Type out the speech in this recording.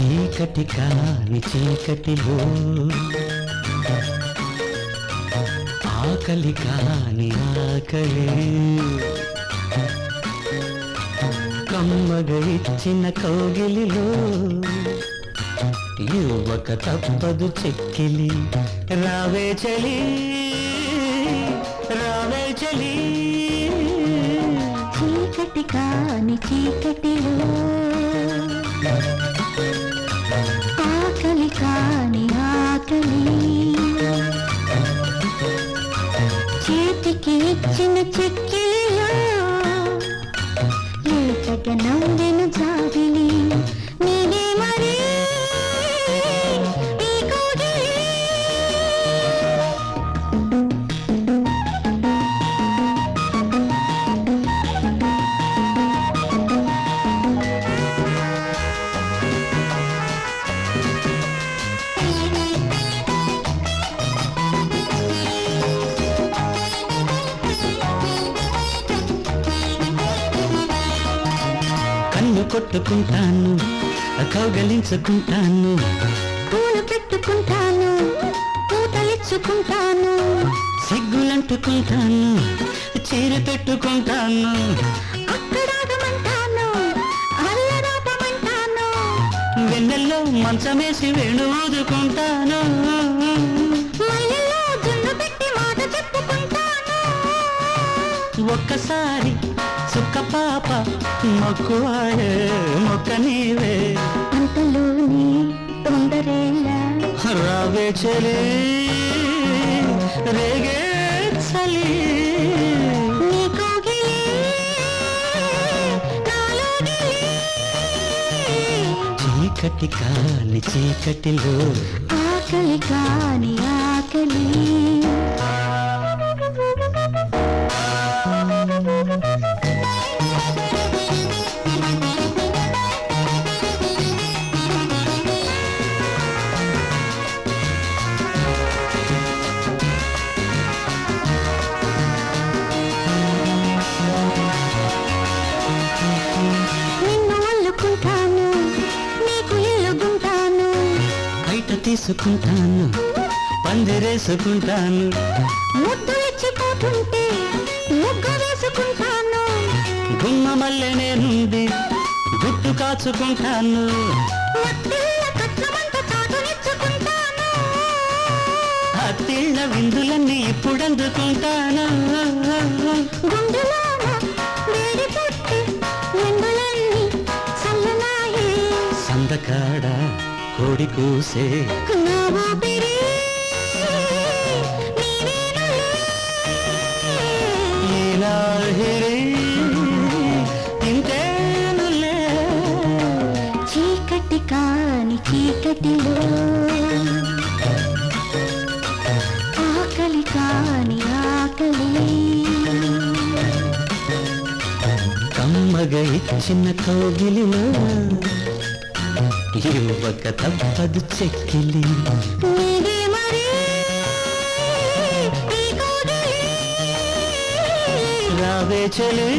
చీకటి కాని చీకటిలో. ఆకలి కాని ఆకలి. కమ్మగ ఇచ్చిన కౌగిలిలో యువక తప్పదు చెక్కిలి. రావే చలి రావే చలి. చీకటి కాని చీకటి ఆకలి కాని ఆకలి. చేతికి ఇచ్చిన చెక్కిలిలో లేతగా నవ్వెను కొట్టుకుంటాను కౌగలించుకుంటాను. పూలు పెట్టుకుంటాను పూతలిచ్చుకుంటాను. సిగ్గులంటుకుంటాను చీర పెట్టుకుంటాను. వెన్నెల్లో మంచమేసి వేణు ఊదుకుంటాను. ఒక్కసారి సుక్క పాప మొక్కువాయే మొక్క నీవే. అంతలోని తొందరేలా రావే చలి రేగే చలి. చీకటి కాని చీకటిలో ఆకలి కాని ఆకలి. బయట తీసుకుంటాను పందిరేసుకుంటాను ముద్దు ఇచ్చిపోతుంటే ముగ్గు వేసుకుంటాను. గుమ్మ మల్లె నేనుంది గుట్టు కాచుకుంటాను. అత్తిళ్ళ విందులన్నీ ఎండులన్నీ చల్లనాయి సందకాడ కోడి కూసే. చీకటి కాని చీకటిలో ఆకలి కాని ఆకలి. కమ్మగ ఇచ్చిన కౌగిలిలో యువక తప్పదు చెక్కిలి. రావే చలి